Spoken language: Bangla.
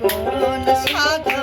কোন সাধন